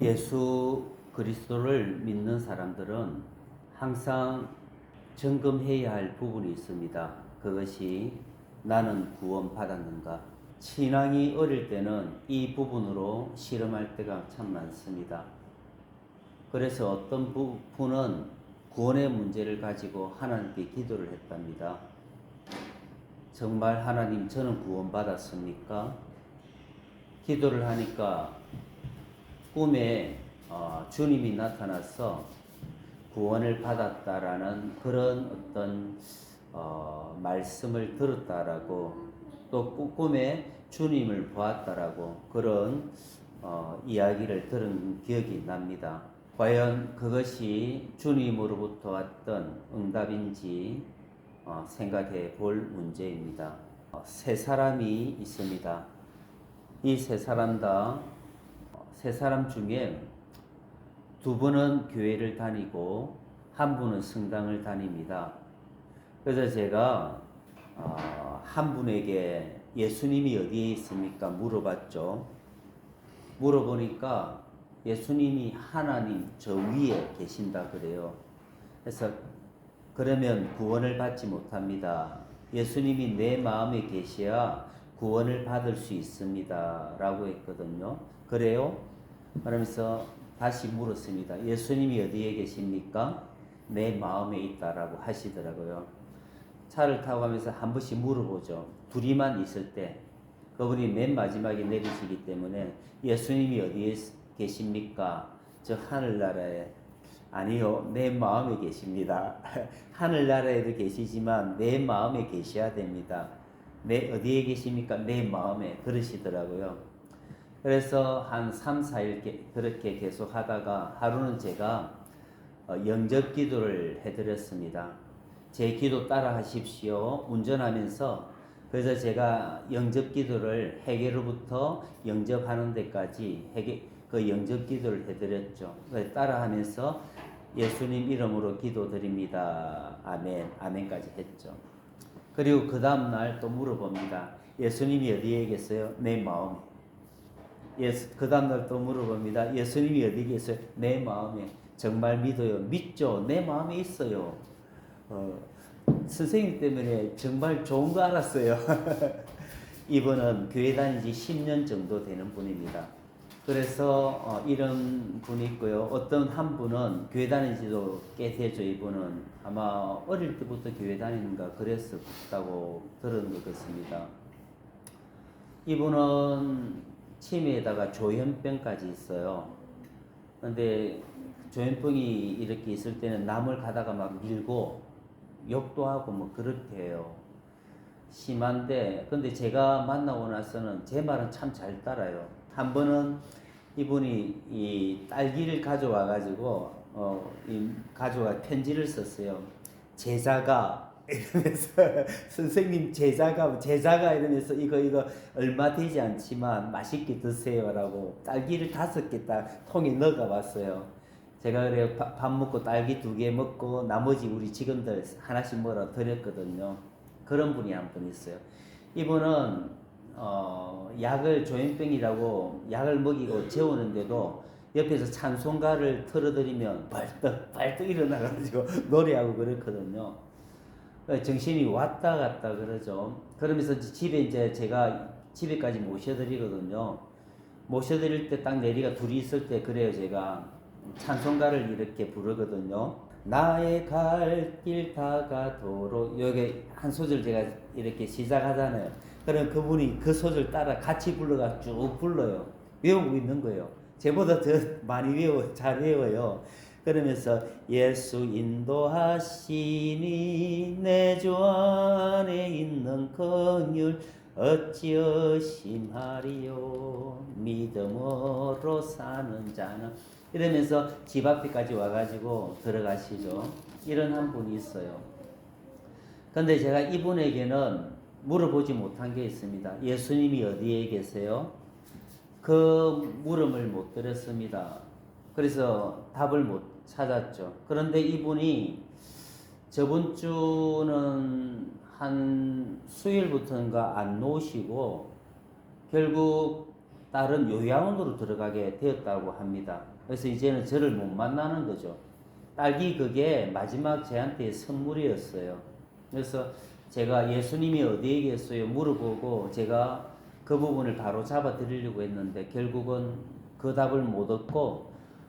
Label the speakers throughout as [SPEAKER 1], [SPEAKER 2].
[SPEAKER 1] 예수 그리스도를 믿는 사람들은 항상 점검해야 할 부분이 있습니다. 그것이 나는 구원 받았는가? 신앙이 어릴 때는 이 부분으로 실험할 때가 참 많습니다. 그래서 어떤 부- 분은 구원의 문제를 가지고 하나님께 기도를 했답니다. 정말 하나님 저는 구원받았습니까? 기도를 하니까 꿈에 어, 주님이 나타나서 구원을 받았다라는 그런 어떤 어, 말씀을 들었다라고 또 꾸- 꿈에 주님을 보았다라고 그런 어, 이야기를 들은 기억이 납니다. 과연 그것이 주님으로부터 왔던 응답인지 어, 생각해 볼 문제입니다. 어, 세 사람이 있습니다. 이 세 사람 다, 어, 세 사람 중에 두 분은 교회를 다니고 한 분은 성당을 다닙니다. 그래서 제가 어, 한 분에게 예수님이 어디에 있습니까? 물어봤죠. 물어보니까 예수님이 하나님 저 위에 계신다 그래요. 그래서 그러면 구원을 받지 못합니다. 예수님이 내 마음에 계셔야 구원을 받을 수 있습니다. 라고 했거든요. 그래요? 그러면서 다시 물었습니다. 예수님이 어디에 계십니까? 내 마음에 있다라고 하시더라고요. 차를 타고 가면서 한 번씩 물어보죠. 둘이만 있을 때 그분이 맨 마지막에 내리시기 때문에 예수님이 어디에 계십니까? 저 하늘나라에 아니요, 내 마음에 계십니다. 하늘나라에도 계시지만 내 마음에 계셔야 됩니다. 내 어디에 계십니까? 내 마음에 그러시더라고요. 그래서 한 3, 4일 그렇게 계속 하다가 하루는 제가 어, 영접 기도를 해드렸습니다. 제 기도 따라 하십시오. 운전하면서 그래서 제가 영접 기도를 해계로부터 영접하는 데까지 해계 그 영접 기도를 해드렸죠. 그래서 따라 하면서 예수님 이름으로 기도드립니다. 아멘, 아멘까지 했죠. 그리고 그 다음 날 또 물어봅니다. 예수님이 어디에 계세요? 내 마음에. 예수, 그 다음 날 또 물어봅니다. 예수님이 어디 계세요? 내 마음에. 정말 믿어요. 믿죠. 내 마음에 있어요. 어, 선생님 때문에 정말 좋은 거 알았어요. 이분은 교회 다닌 지 10년 정도 되는 분입니다. 그래서 어, 이런 분이 있고요. 어떤 한 분은 교회 다닌 지도 꽤 되죠. 이분은 아마 어릴 때부터 교회 다니는가 그랬었다고 들은 것 같습니다. 이분은 치매에다가 조현병까지 있어요. 근데 조현병이 이렇게 있을 때는 남을 가다가 막 밀고 욕도 하고 뭐 그렇게 해요. 심한데 근데 제가 만나고 나서는 제 말은 참 잘 따라요. 한 번은 이분이 이 딸기를 가져와 가지고 어이 가져와 편지를 썼어요. 제자가 이러면서 선생님 제자가 제자가 이러면서 이거 이거 얼마 되지 않지만 맛있게 드세요라고 딸기를 다섯 개 딱 통에 넣어가 봤어요. 제가 그래 밥, 밥 먹고 딸기 두 개 먹고 나머지 우리 직원들 하나씩 먹어 드렸거든요. 그런 분이 한 분 있어요. 이분은 어, 약을 조현병이라고 약을 먹이고 재우는데도 옆에서 찬송가를 틀어드리면 벌떡 벌떡 일어나가지고 노래하고 그렇거든요. 어, 정신이 왔다 갔다 그러죠. 그러면서 집에 이제 제가 집에까지 모셔드리거든요. 모셔드릴 때 딱 내리가 둘이 있을 때 그래요 제가 찬송가를 이렇게 부르거든요. 나의 갈 길 다가도록 여기 한 소절 제가 이렇게 시작하잖아요. 그럼 그분이 그 소절 따라 같이 불러가 쭉 불러요. 외우고 있는 거예요. 제보다 더 많이 외워 잘 외워요. 그러면서 예수 인도하시니 내 주 안에 있는 긍휼 어찌 의심하리요? 믿음으로 사는 자는 이러면서 집 앞에까지 와가지고 들어가시죠. 이런 한 분이 있어요. 근데 제가 이분에게는 물어보지 못한 게 있습니다. 예수님이 어디에 계세요? 그 물음을 못 드렸습니다. 그래서 답을 못 찾았죠. 그런데 이분이 저번 주는 한 수요일부터인가 안 놓으시고 결국 다른 요양원으로 들어가게 되었다고 합니다. 그래서 이제는 저를 못 만나는 거죠. 딸기 그게 마지막 제한테의 선물이었어요. 그래서 제가 예수님이 어디에 계세요 물어보고 제가 그 부분을 바로 잡아 드리려고 했는데 결국은 그 답을 못 얻고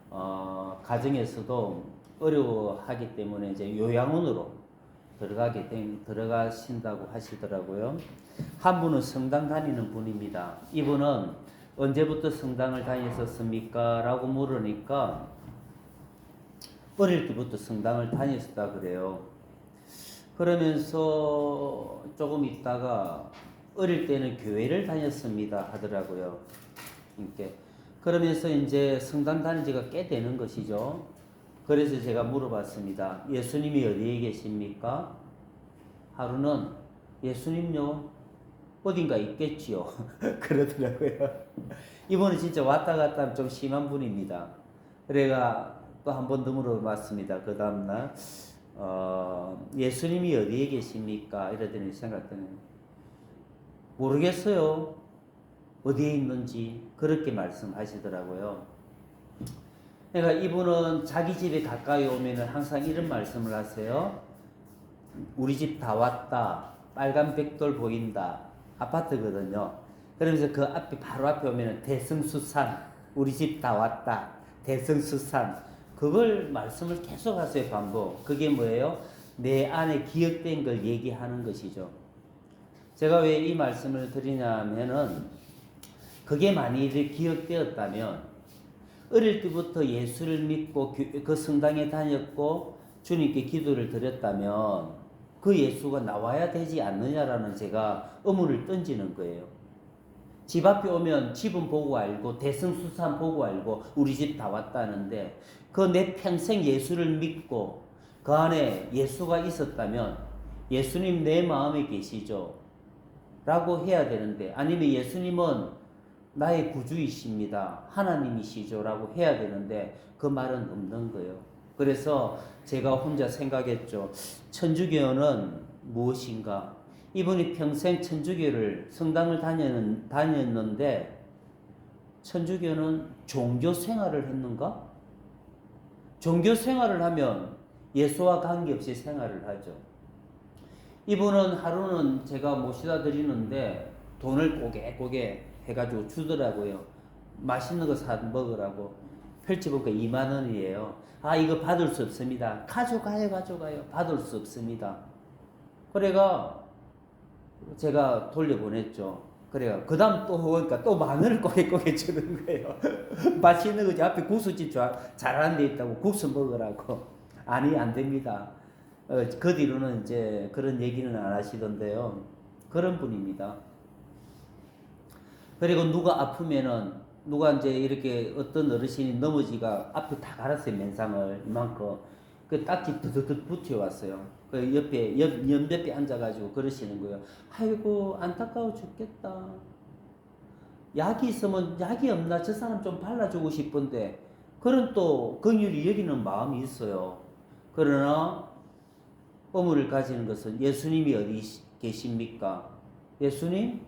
[SPEAKER 1] 어, 가정에서도 어려워하기 때문에 이제 요양원으로 들어가게 된 들어가신다고 하시더라고요. 한 분은 성당 다니는 분입니다. 이분은 언제부터 성당을 다녔었습니까? 라고 물으니까 어릴 때부터 성당을 다녔었다 그래요. 그러면서 조금 있다가 어릴 때는 교회를 다녔습니다 하더라고요. 이렇게 그러면서 이제 성당 다닌 지가 꽤 되는 것이죠. 그래서 제가 물어봤습니다. 예수님이 어디에 계십니까? 하루는 예수님요 어딘가 있겠지요. 그러더라고요. 이분은 진짜 왔다 갔다 좀 심한 분입니다. 그래가 또 한 번 더 물어봤습니다. 그 다음날 어, 예수님이 어디에 계십니까? 이러더니 생각했더니 모르겠어요. 어디에 있는지 그렇게 말씀하시더라고요. 그러니까 이분은 자기 집에 가까이 오면은 항상 이런 말씀을 하세요. 우리 집 다 왔다. 빨간 벽돌 보인다. 아파트거든요. 그러면서 그 앞에 바로 앞에 오면은 대승수산. 우리 집 다 왔다. 대승수산. 그걸 말씀을 계속 하세요. 반복. 그게 뭐예요? 내 안에 기억된 걸 얘기하는 것이죠. 제가 왜 이 말씀을 드리냐면은 그게 만일에 기억되었다면 어릴 때부터 예수를 믿고 교- 그 성당에 다녔고 주님께 기도를 드렸다면 그 예수가 나와야 되지 않느냐라는 제가 의문을 던지는 거예요. 집 앞에 오면 집은 보고 알고 대승수산 보고 알고 우리 집 다 왔다는데 그 내 평생 예수를 믿고 그 안에 예수가 있었다면 예수님 내 마음에 계시죠? 라고 해야 되는데 아니면 예수님은 나의 구주이십니다. 하나님이시죠. 라고 해야 되는데 그 말은 없는 거예요. 그래서 제가 혼자 생각했죠. 천주교는 무엇인가? 이분이 평생 천주교를 성당을 다녔는, 다녔는데 천주교는 종교 생활을 했는가? 종교 생활을 하면 예수와 관계없이 생활을 하죠. 이분은 하루는 제가 모시다 드리는데 돈을 고개고개 해가지고 주더라고요. 맛있는 거 사 먹으라고. 펼쳐보니까 2만 원이에요. 아, 이거 받을 수 없습니다. 가져가요, 가져가요. 받을 수 없습니다. 그래가 제가 돌려보냈죠. 그래요. 그 다음 또 오니까 또만 원을 꼬개꼬개 주는 거예요. 맛있는 거지. 앞에 국수집 잘- 잘하는 데 있다고 국수 먹으라고. 아니, 안 됩니다. 어, 그 뒤로는 이제 그런 얘기는 안 하시던데요. 그런 분입니다. 그리고 누가 아프면은 누가 이제 이렇게 어떤 어르신이 넘어지가 앞에 다 갈았어요 맨상을 이만큼 그 딱지 드드드 붙여 왔어요. 그 옆에 옆 연옆에 앉아가지고 그러시는 거예요. 아이고 안타까워 죽겠다. 약이 있으면 약이 없나 저 사람 좀 발라주고 싶은데 그런 또 긍휼히 여기는 마음이 있어요. 그러나 의무를 가지는 것은 예수님이 어디 계십니까? 예수님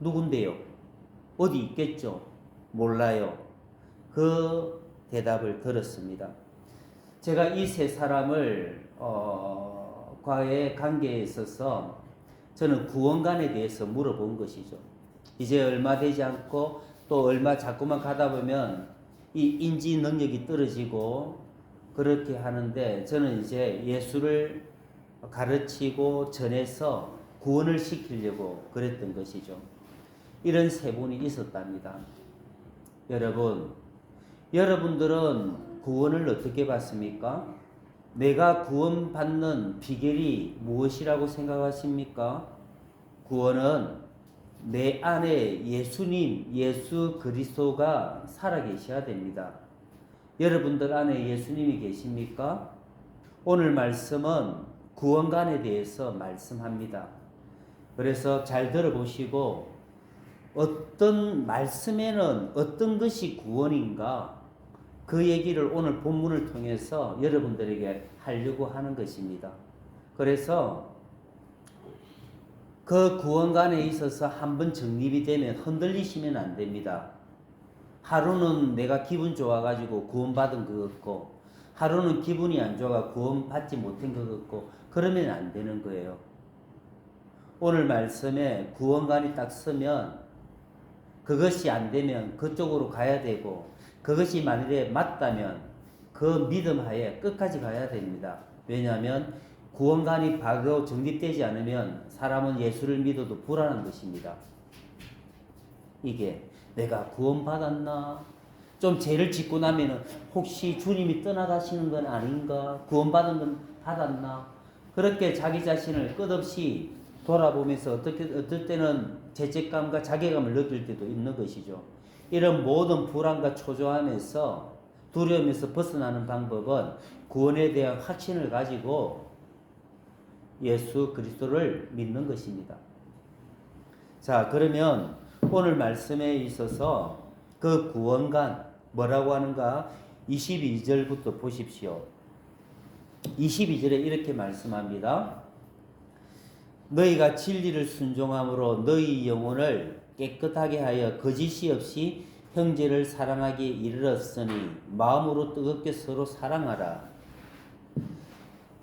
[SPEAKER 1] 누군데요? 어디 있겠죠? 몰라요. 그 대답을 들었습니다. 제가 이 세 사람을 어, 과의 관계에 있어서 저는 구원관에 대해서 물어본 것이죠. 이제 얼마 되지 않고 또 얼마 자꾸만 가다 보면 이 인지 능력이 떨어지고 그렇게 하는데 저는 이제 예수를 가르치고 전해서 구원을 시키려고 그랬던 것이죠. 이런 세 분이 있었답니다. 여러분, 여러분들은 구원을 어떻게 받습니까? 내가 구원받는 비결이 무엇이라고 생각하십니까? 구원은 내 안에 예수님, 예수 그리스도가 살아 계셔야 됩니다. 여러분들 안에 예수님이 계십니까? 오늘 말씀은 구원관에 대해서 말씀합니다. 그래서 잘 들어보시고 어떤 말씀에는 어떤 것이 구원인가 그 얘기를 오늘 본문을 통해서 여러분들에게 하려고 하는 것입니다. 그래서 그 구원관에 있어서 한번 정립이 되면 흔들리시면 안 됩니다. 하루는 내가 기분 좋아가지고 구원받은 것 같고, 하루는 기분이 안 좋아가 구원받지 못한 것 같고, 그러면 안 되는 거예요. 오늘 말씀에 구원관이 딱 서면 그것이 안 되면 그쪽으로 가야 되고, 그것이 만일에 맞다면 그 믿음 하에 끝까지 가야 됩니다. 왜냐하면 구원관이 바로 정립되지 않으면 사람은 예수를 믿어도 불안한 것입니다. 이게 내가 구원받았나? 좀 죄를 짓고 나면은 혹시 주님이 떠나가시는 건 아닌가? 구원받은 건 받았나? 그렇게 자기 자신을 끝없이 돌아보면서 어떻게 어떨 때는 죄책감과 자괴감을 느낄 때도 있는 것이죠. 이런 모든 불안과 초조함에서 두려움에서 벗어나는 방법은 구원에 대한 확신을 가지고 예수 그리스도를 믿는 것입니다. 자, 그러면 오늘 말씀에 있어서 그 구원관 뭐라고 하는가? 22절부터 보십시오. 22절에 이렇게 말씀합니다. 너희가 진리를 순종함으로 너희 영혼을 깨끗하게 하여 거짓이 없이 형제를 사랑하기에 이르렀으니 마음으로 뜨겁게 서로 사랑하라.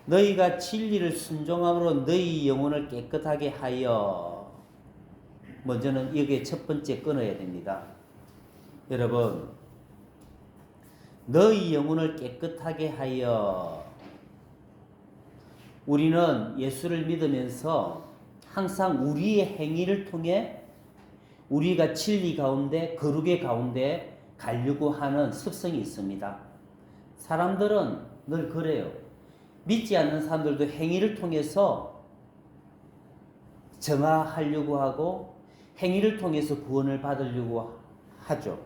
[SPEAKER 1] 너희가 진리를 순종함으로 너희 영혼을 깨끗하게 하여 먼저는 여기에 첫 번째 끊어야 됩니다. 여러분 너희 영혼을 깨끗하게 하여 우리는 예수를 믿으면서 항상 우리의 행위를 통해 우리가 진리 가운데 거룩의 가운데 가려고 하는 습성이 있습니다. 사람들은 늘 그래요. 믿지 않는 사람들도 행위를 통해서 정화하려고 하고 행위를 통해서 구원을 받으려고 하죠.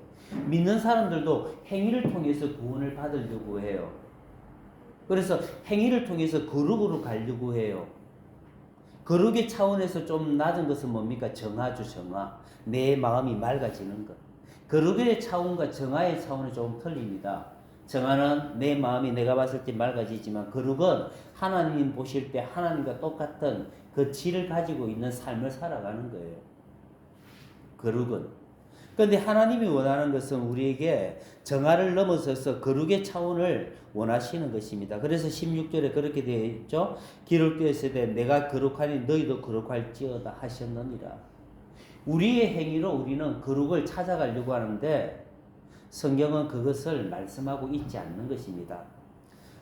[SPEAKER 1] 믿는 사람들도 행위를 통해서 구원을 받으려고 해요. 그래서 행위를 통해서 거룩으로 가려고 해요. 거룩의 차원에서 좀 낮은 것은 뭡니까? 정화죠, 정화. 내 마음이 맑아지는 것. 거룩의 차원과 정화의 차원이 조금 틀립니다. 정화는 내 마음이 내가 봤을 때 맑아지지만 거룩은 하나님 보실 때 하나님과 똑같은 그 질을 가지고 있는 삶을 살아가는 거예요. 거룩은. 그런데 하나님이 원하는 것은 우리에게 정화를 넘어서서 거룩의 차원을 원하시는 것입니다. 그래서 16절에 그렇게 되어 있죠. 기록되어 있으되 내가 거룩하니 너희도 거룩할지어다 하셨느니라. 우리의 행위로 우리는 거룩을 찾아가려고 하는데 성경은 그것을 말씀하고 있지 않는 것입니다.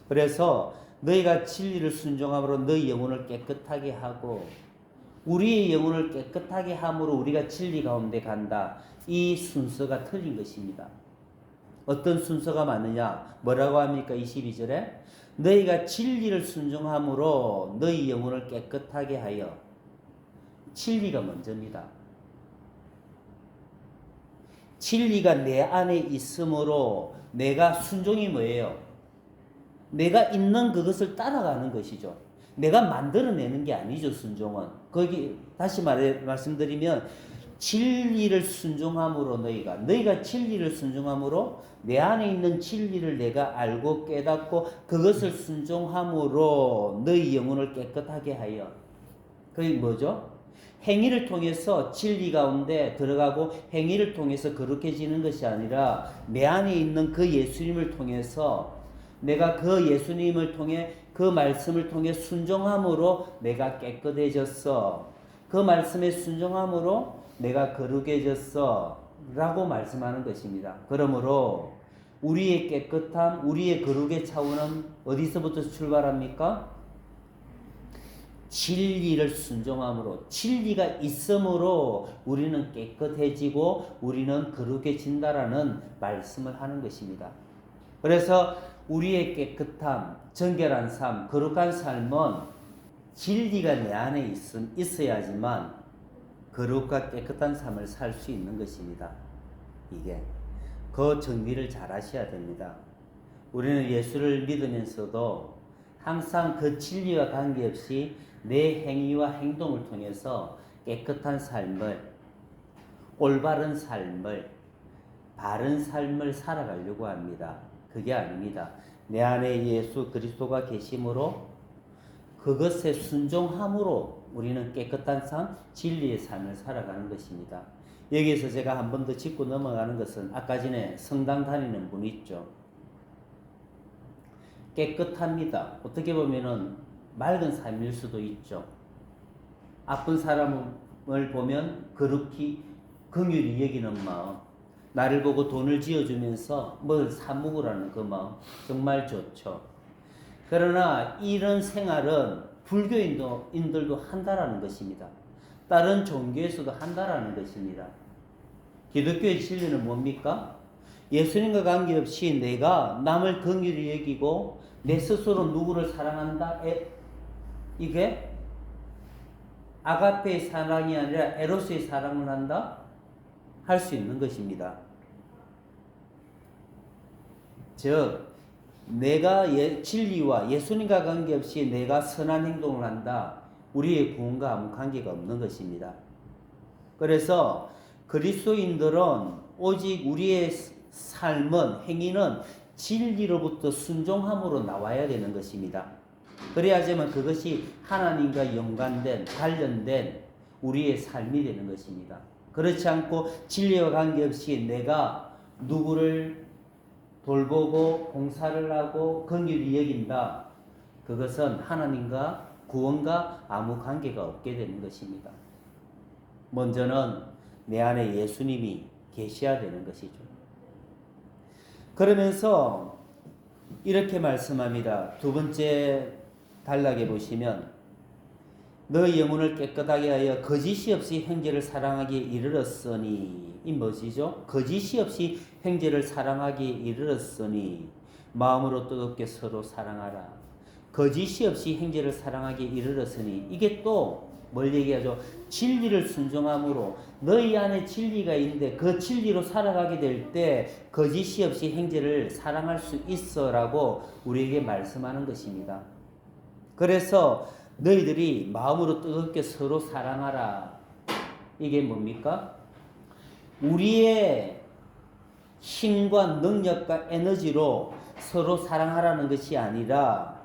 [SPEAKER 1] 그래서 너희가 진리를 순종함으로 너희 영혼을 깨끗하게 하고 우리의 영혼을 깨끗하게 함으로 우리가 진리 가운데 간다. 이 순서가 틀린 것입니다. 어떤 순서가 맞느냐? 뭐라고 합니까? 22절에 너희가 진리를 순종함으로 너희 영혼을 깨끗하게 하여 진리가 먼저입니다. 진리가 내 안에 있으므로 내가 순종이 뭐예요? 내가 있는 그것을 따라가는 것이죠. 내가 만들어내는 게 아니죠, 순종은. 거기, 다시 말해, 말씀드리면, 진리를 순종함으로 너희가, 너희가 진리를 순종함으로 내 안에 있는 진리를 내가 알고 깨닫고 그것을 순종함으로 너희 영혼을 깨끗하게 하여. 그게 뭐죠? 행위를 통해서 진리 가운데 들어가고 행위를 통해서 거룩해지는 것이 아니라 내 안에 있는 그 예수님을 통해서 내가 그 예수님을 통해 그 말씀을 통해 순종함으로 내가 깨끗해졌어. 그 말씀에 순종함으로 내가 거룩해졌어. 라고 말씀하는 것입니다. 그러므로 우리의 깨끗함, 우리의 거룩의 차원은 어디서부터 출발합니까? 진리를 순종함으로 진리가 있음으로 우리는 깨끗해지고 우리는 거룩해진다라는 말씀을 하는 것입니다. 그래서 우리의 깨끗함, 정결한 삶, 거룩한 삶은 진리가 내 안에 있음, 있어야지만 거룩과 깨끗한 삶을 살 수 있는 것입니다. 이게 그 정리를 잘 하셔야 됩니다. 우리는 예수를 믿으면서도 항상 그 진리와 관계없이 내 행위와 행동을 통해서 깨끗한 삶을, 올바른 삶을, 바른 삶을 살아가려고 합니다. 그게 아닙니다. 내 안에 예수 그리스도가 계심으로 그것에 순종함으로 우리는 깨끗한 삶, 진리의 삶을 살아가는 것입니다. 여기에서 제가 한 번 더 짚고 넘어가는 것은 아까 전에 성당 다니는 분 있죠. 깨끗합니다. 어떻게 보면은 맑은 삶일 수도 있죠. 아픈 사람을 보면 그렇게 긍휼히 여기는 마음, 나를 보고 돈을 지어주면서 뭘 사먹으라는 그 마음 정말 좋죠. 그러나 이런 생활은 불교인들도 한다라는 것입니다. 다른 종교에서도 한다라는 것입니다. 기독교의 진리는 뭡니까? 예수님과 관계없이 내가 남을 긍휼히 여기고 내 스스로 누구를 사랑한다. 에, 이게 아가페의 사랑이 아니라 에로스의 사랑을 한다. 할 수 있는 것입니다. 즉 내가 예, 진리와 예수님과 관계없이 내가 선한 행동을 한다. 우리의 구원과 아무 관계가 없는 것입니다. 그래서 그리스도인들은 오직 우리의 삶은 행위는 진리로부터 순종함으로 나와야 되는 것입니다. 그래야지만 그것이 하나님과 연관된 관련된 우리의 삶이 되는 것입니다. 그렇지 않고 진리와 관계없이 내가 누구를 돌보고 봉사를 하고 긍휼히 여긴다. 그것은 하나님과 구원과 아무 관계가 없게 되는 것입니다. 먼저는 내 안에 예수님이 계셔야 되는 것이죠. 그러면서 이렇게 말씀합니다. 두 번째 단락에 보시면 너희 영혼을 깨끗하게 하여 거짓이 없이 형제를 사랑하기에 이르렀으니 이 뭐지죠? 거짓이 없이 형제를 사랑하기에 이르렀으니 마음으로 뜨겁게 서로 사랑하라. 거짓이 없이 형제를 사랑하기에 이르렀으니 이게 또 뭘 얘기하죠? 진리를 순종함으로 너희 안에 진리가 있는데 그 진리로 살아가게 될 때 거짓이 없이 형제를 사랑할 수 있어라고 우리에게 말씀하는 것입니다. 그래서 너희들이 마음으로 뜨겁게 서로 사랑하라. 이게 뭡니까? 우리의 힘과 능력과 에너지로 서로 사랑하라는 것이 아니라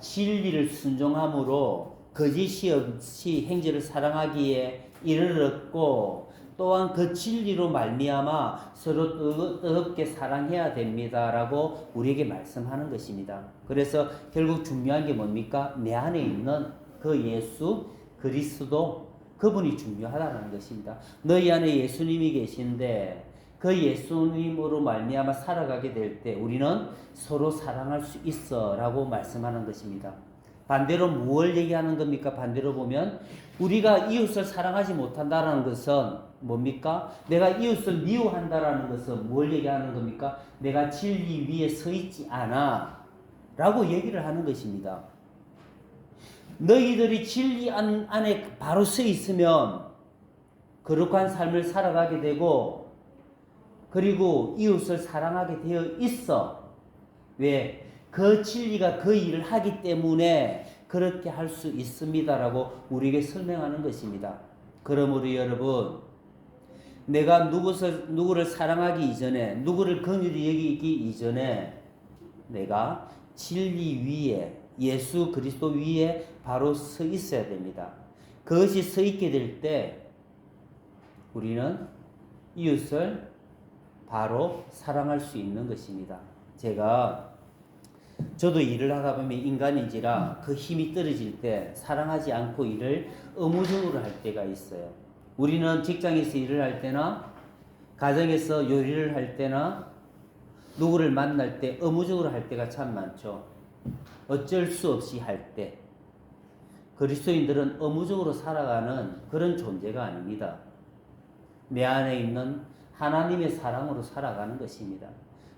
[SPEAKER 1] 진리를 순종함으로 거짓이 없이 행제를 사랑하기에 이르렀고 또한 그 진리로 말미암아 서로 뜨겁게 사랑해야 됩니다라고 우리에게 말씀하는 것입니다. 그래서 결국 중요한 게 뭡니까? 내 안에 있는 그 예수 그리스도 그분이 중요하다는 것입니다. 너희 안에 예수님이 계신데 그 예수님으로 말미암아 살아가게 될 때 우리는 서로 사랑할 수 있어라고 말씀하는 것입니다. 반대로 무엇을 얘기하는 겁니까? 반대로 보면 우리가 이웃을 사랑하지 못한다라는 것은 뭡니까? 내가 이웃을 미워한다라는 것은 뭘 얘기하는 겁니까? 내가 진리 위에 서 있지 않아. 라고 얘기를 하는 것입니다. 너희들이 진리 안, 안에 바로 서 있으면 거룩한 삶을 살아가게 되고 그리고 이웃을 사랑하게 되어 있어. 왜? 그 진리가 그 일을 하기 때문에 그렇게 할 수 있습니다라고 우리에게 설명하는 것입니다. 그러므로 여러분, 내가 누구를, 누구를 사랑하기 이전에, 누구를 긍휼히 여기기 이전에 내가 진리 위에, 예수 그리스도 위에 바로 서 있어야 됩니다. 그것이 서 있게 될 때 우리는 이웃을 바로 사랑할 수 있는 것입니다. 제가 저도 일을 하다 보면 인간인지라 그 힘이 떨어질 때 사랑하지 않고 일을 의무적으로 할 때가 있어요. 우리는 직장에서 일을 할 때나 가정에서 요리를 할 때나 누구를 만날 때 의무적으로 할 때가 참 많죠. 어쩔 수 없이 할 때. 그리스도인들은 의무적으로 살아가는 그런 존재가 아닙니다. 내 안에 있는 하나님의 사랑으로 살아가는 것입니다.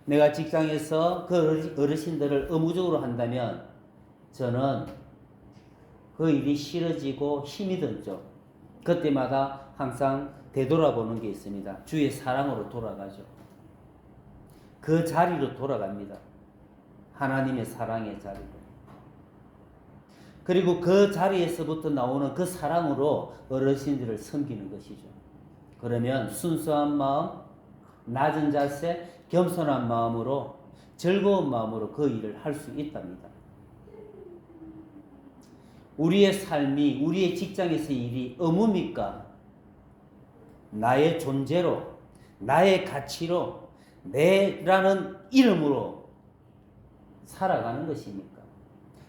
[SPEAKER 1] 내가 직장에서 그 어르신들을 의무적으로 한다면 저는 그 일이 싫어지고 힘이 들죠. 그때마다 항상 되돌아보는 게 있습니다. 주의 사랑으로 돌아가죠. 그 자리로 돌아갑니다. 하나님의 사랑의 자리로. 그리고 그 자리에서부터 나오는 그 사랑으로 어르신들을 섬기는 것이죠. 그러면 순수한 마음, 낮은 자세, 겸손한 마음으로 즐거운 마음으로 그 일을 할 수 있답니다. 우리의 삶이 우리의 직장에서 일이 의무입니까? 나의 존재로 나의 가치로 내라는 이름으로 살아가는 것입니까?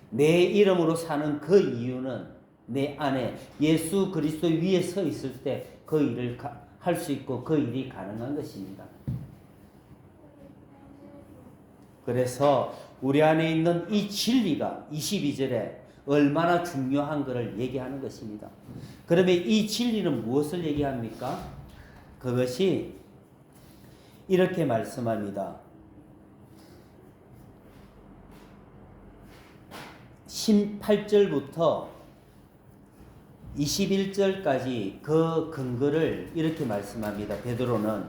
[SPEAKER 1] 내 이름으로 사는 그 이유는 내 안에 예수 그리스도 위에 서 있을 때 그 일을 할 수 있고 그 일이 가능한 것입니다. 그래서 우리 안에 있는 이 진리가 22절에 얼마나 중요한 것을 얘기하는 것입니다. 그러면 이 진리는 무엇을 얘기합니까? 그것이 이렇게 말씀합니다. 18절부터 21절까지 그 근거를 이렇게 말씀합니다. 베드로는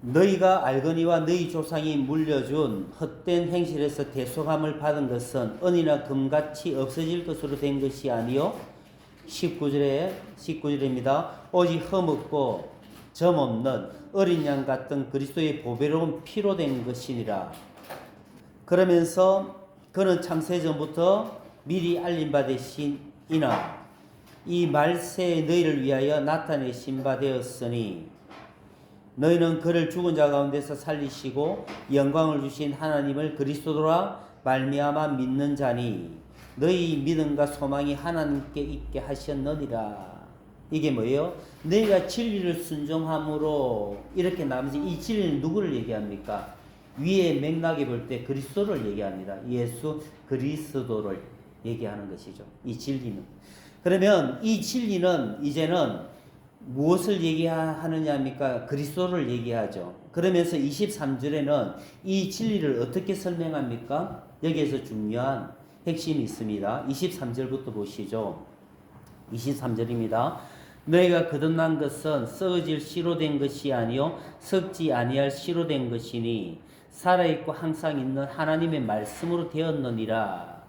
[SPEAKER 1] 너희가 알거니와 너희 조상이 물려준 헛된 행실에서 대속함을 받은 것은 은이나 금같이 없어질 것으로 된 것이 아니요 19절에 19절입니다. 오직 흠없고 점 없는 어린 양 같은 그리스도의 보배로운 피로 된 것이니라. 그러면서 그는 창세 전부터 미리 알림 받으신 이나 이 말세에 너희를 위하여 나타내신 바 되었으니 너희는 그를 죽은 자 가운데서 살리시고 영광을 주신 하나님을 그리스도라 말미암아 믿는 자니 너희 믿음과 소망이 하나님께 있게 하셨느니라. 이게 뭐예요? 너희가 진리를 순종함으로 이렇게 나머지 이 진리는 누구를 얘기합니까? 위에 맥락에 볼 때 그리스도를 얘기합니다. 예수 그리스도를 얘기하는 것이죠. 이 진리는. 그러면 이 진리는 이제는 무엇을 얘기하느냐입니까? 그리스도를 얘기하죠. 그러면서 23절에는 이 진리를 어떻게 설명합니까? 여기에서 중요한 핵심이 있습니다. 23절부터 보시죠. 23절입니다. 너희가 거듭난 것은 썩어질 씨로 된 것이 아니요 썩지 아니할 씨로 된 것이니 살아있고 항상 있는 하나님의 말씀으로 되었느니라.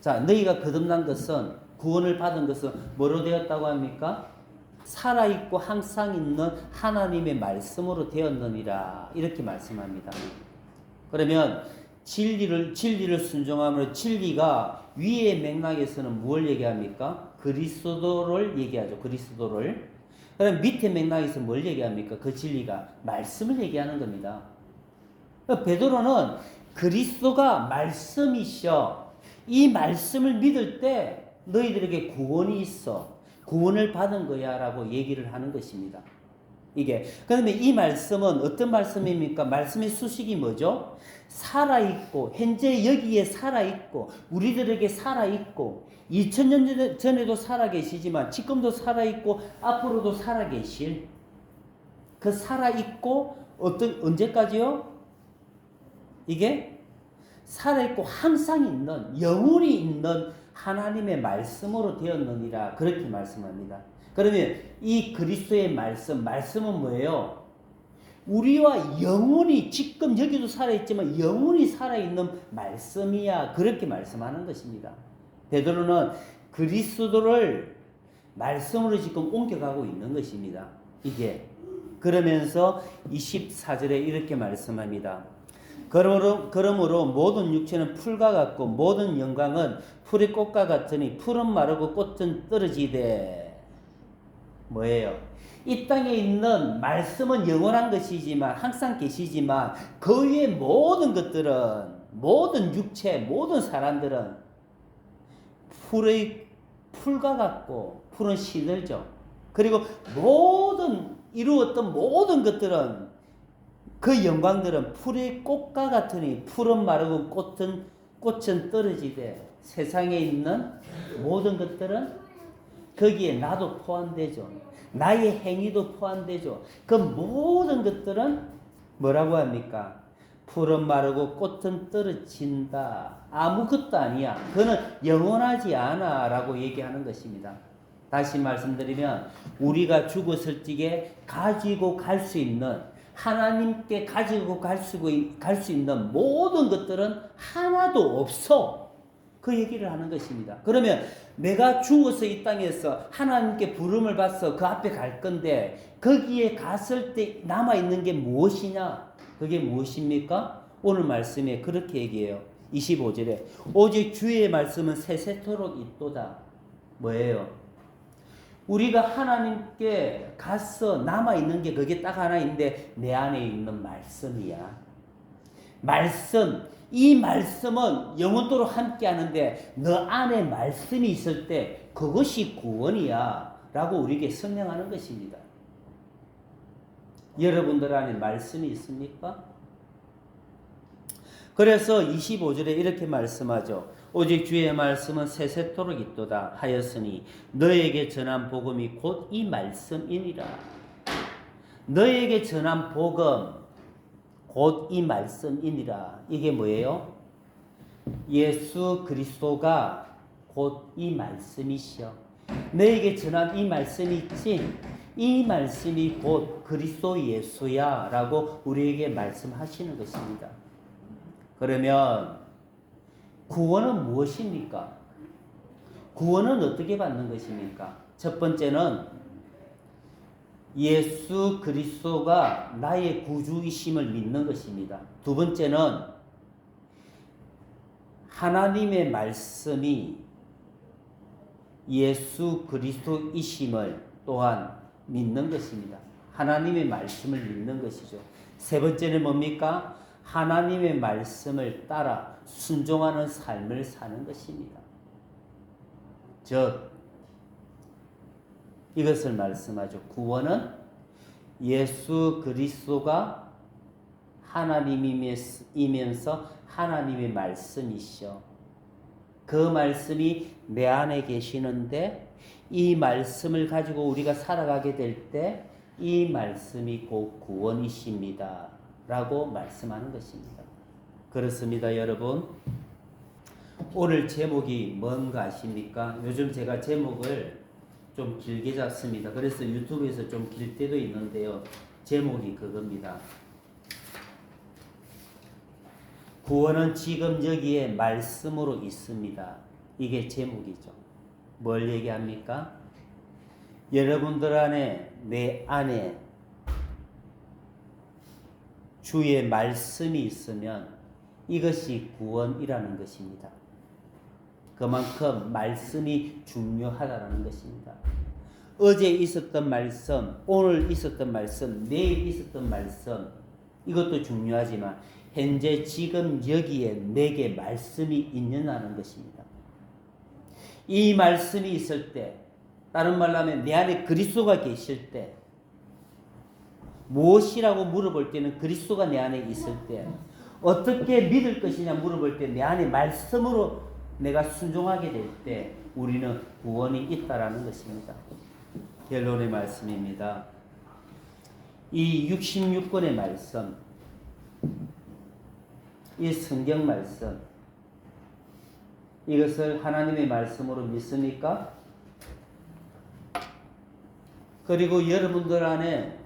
[SPEAKER 1] 자, 너희가 거듭난 것은 구원을 받은 것은 뭐로 되었다고 합니까? 살아있고 항상 있는 하나님의 말씀으로 되었느니라. 이렇게 말씀합니다. 그러면 진리를, 진리를 순종함으로 진리가 위의 맥락에서는 무엇을 얘기합니까? 그리스도를 얘기하죠. 그리스도를. 그럼 밑에 맥락에서 뭘 얘기합니까? 그 진리가 말씀을 얘기하는 겁니다. 베드로는 그리스도가 말씀이셔. 이 말씀을 믿을 때 너희들에게 구원이 있어. 구원을 받은 거야 라고 얘기를 하는 것입니다. 이게. 그러면 이 말씀은 어떤 말씀입니까? 말씀의 수식이 뭐죠? 살아있고, 현재 여기에 살아있고, 우리들에게 살아있고, 2000년 전에도 살아계시지만, 지금도 살아있고, 앞으로도 살아계실. 그 살아있고, 어떤, 언제까지요? 이게 살아있고 항상 있는, 영원히 있는 하나님의 말씀으로 되었느니라 그렇게 말씀합니다. 그러면 이 그리스도의 말씀, 말씀은 뭐예요? 우리와 영원히 지금 여기도 살아있지만 영원히 살아있는 말씀이야 그렇게 말씀하는 것입니다. 베드로는 그리스도를 말씀으로 지금 옮겨가고 있는 것입니다. 이게 그러면서 24절에 이렇게 말씀합니다. 그러므로, 그러므로 모든 육체는 풀과 같고 모든 영광은 풀의 꽃과 같으니 풀은 마르고 꽃은 떨어지되 뭐예요? 이 땅에 있는 말씀은 영원한 것이지만 항상 계시지만 그 위에 모든 것들은 모든 육체 모든 사람들은 풀의 풀과 같고 풀은 시들죠. 그리고 모든 이루었던 모든 것들은 그 영광들은 풀의 꽃과 같으니 풀은 마르고 꽃은 꽃은 떨어지되 세상에 있는 모든 것들은 거기에 나도 포함되죠. 나의 행위도 포함되죠. 그 모든 것들은 뭐라고 합니까? 풀은 마르고 꽃은 떨어진다. 아무것도 아니야. 그는 영원하지 않아. 라고 얘기하는 것입니다. 다시 말씀드리면, 우리가 죽었을 적에 가지고 갈 수 있는 하나님께 가지고 갈 수, 있는 모든 것들은 하나도 없어. 그 얘기를 하는 것입니다. 그러면 내가 죽어서 이 땅에서 하나님께 부름을 받아서 그 앞에 갈 건데 거기에 갔을 때 남아 있는 게 무엇이냐? 그게 무엇입니까? 오늘 말씀에 그렇게 얘기해요. 25절에 오직 주의 말씀은 세세토록 있도다. 뭐예요? 우리가 하나님께 가서 남아 있는 게 그게 딱 하나 있는데 내 안에 있는 말씀이야. 말씀 이 말씀은 영원토록 함께 하는데 너 안에 말씀이 있을 때 그것이 구원이야. 라고 우리에게 설명하는 것입니다. 여러분들 안에 말씀이 있습니까? 그래서 25절에 이렇게 말씀하죠. 오직 주의 말씀은 세세토록 있도다 하였으니 너에게 전한 복음이 곧 이 말씀이니라. 너에게 전한 복음 곧 이 말씀이니라. 이게 뭐예요? 예수 그리스도가 곧 이 말씀이시여. 너에게 전한 이 말씀이 있지? 이 말씀이 곧 그리스도 예수야 라고 우리에게 말씀하시는 것입니다. 그러면 구원은 무엇입니까? 구원은 어떻게 받는 것입니까? 첫 번째는 예수 그리스도가 나의 구주이심을 믿는 것입니다. 두 번째는 하나님의 말씀이 예수 그리스도이심을 또한 믿는 것입니다. 하나님의 말씀을 믿는 것이죠. 세 번째는 뭡니까? 하나님의 말씀을 따라 순종하는 삶을 사는 것입니다. 즉, 이것을 말씀하죠. 구원은 예수 그리스도가 하나님이면서 하나님의 말씀이시오. 그 말씀이 내 안에 계시는데 이 말씀을 가지고 우리가 살아가게 될 때 이 말씀이 곧 구원이십니다. 라고 말씀하는 것입니다. 그렇습니다, 여러분. 오늘 제목이 뭔가 아십니까? 요즘 제가 제목을 좀 길게 잡습니다. 그래서 유튜브에서 좀 길 때도 있는데요. 제목이 그겁니다. 구원은 지금 여기에 말씀으로 있습니다. 이게 제목이죠. 뭘 얘기합니까? 여러분들 안에, 내 안에 주의 말씀이 있으면 이것이 구원이라는 것입니다. 그만큼 말씀이 중요하다는 것입니다. 어제 있었던 말씀, 오늘 있었던 말씀, 내일 있었던 말씀, 이것도 중요하지만 현재 지금 여기에 내게 말씀이 있느냐는 것입니다. 이 말씀이 있을 때, 다른 말로 하면 내 안에 그리스도가 계실 때, 무엇이라고 물어볼 때는 그리스도가 내 안에 있을 때, 어떻게 믿을 것이냐 물어볼 때 내 안에 말씀으로 내가 순종하게 될 때 우리는 구원이 있다라는 것입니다. 결론의 말씀입니다. 이 66권의 말씀, 이 성경 말씀, 이것을 하나님의 말씀으로 믿습니까? 그리고 여러분들 안에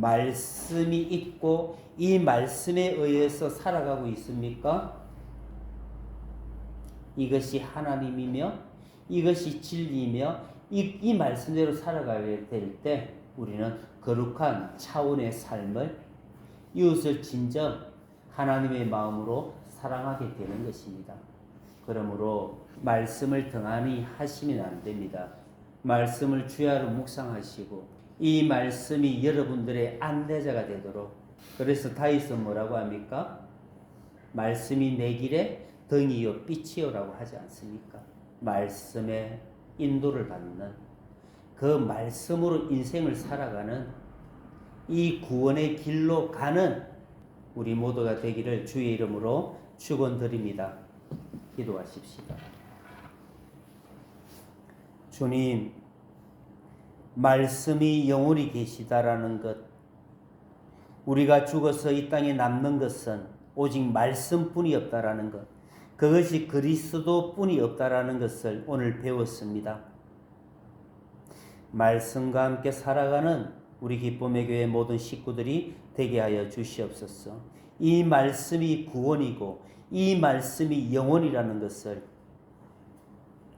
[SPEAKER 1] 말씀이 있고 이 말씀에 의해서 살아가고 있습니까? 이것이 하나님이며 이것이 진리이며 이, 이 말씀대로 살아가게 될 때 우리는 거룩한 차원의 삶을 이웃을 진정 하나님의 마음으로 사랑하게 되는 것입니다. 그러므로 말씀을 등한히 하시면 안 됩니다. 말씀을 주야로 묵상하시고 이 말씀이 여러분들의 안내자가 되도록 그래서 다윗은 뭐라고 합니까? 말씀이 내 길에 등이요 빛이요라고 하지 않습니까? 말씀에 인도를 받는 그 말씀으로 인생을 살아가는 이 구원의 길로 가는 우리 모두가 되기를 주의 이름으로 축원드립니다. 기도하십시다. 주님 말씀이 영원히 계시다라는 것, 우리가 죽어서 이 땅에 남는 것은 오직 말씀뿐이 없다라는 것, 그것이 그리스도뿐이 없다라는 것을 오늘 배웠습니다. 말씀과 함께 살아가는 우리 기쁨의 교회 모든 식구들이 되게 하여 주시옵소서. 이 말씀이 구원이고 이 말씀이 영원이라는 것을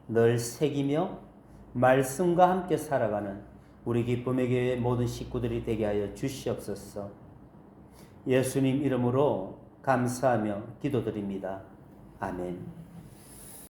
[SPEAKER 1] 늘 새기며 말씀과 함께 살아가는 우리 기쁨의 교회 모든 식구들이 되게 하여 주시옵소서. 예수님 이름으로 감사하며 기도드립니다. 아멘.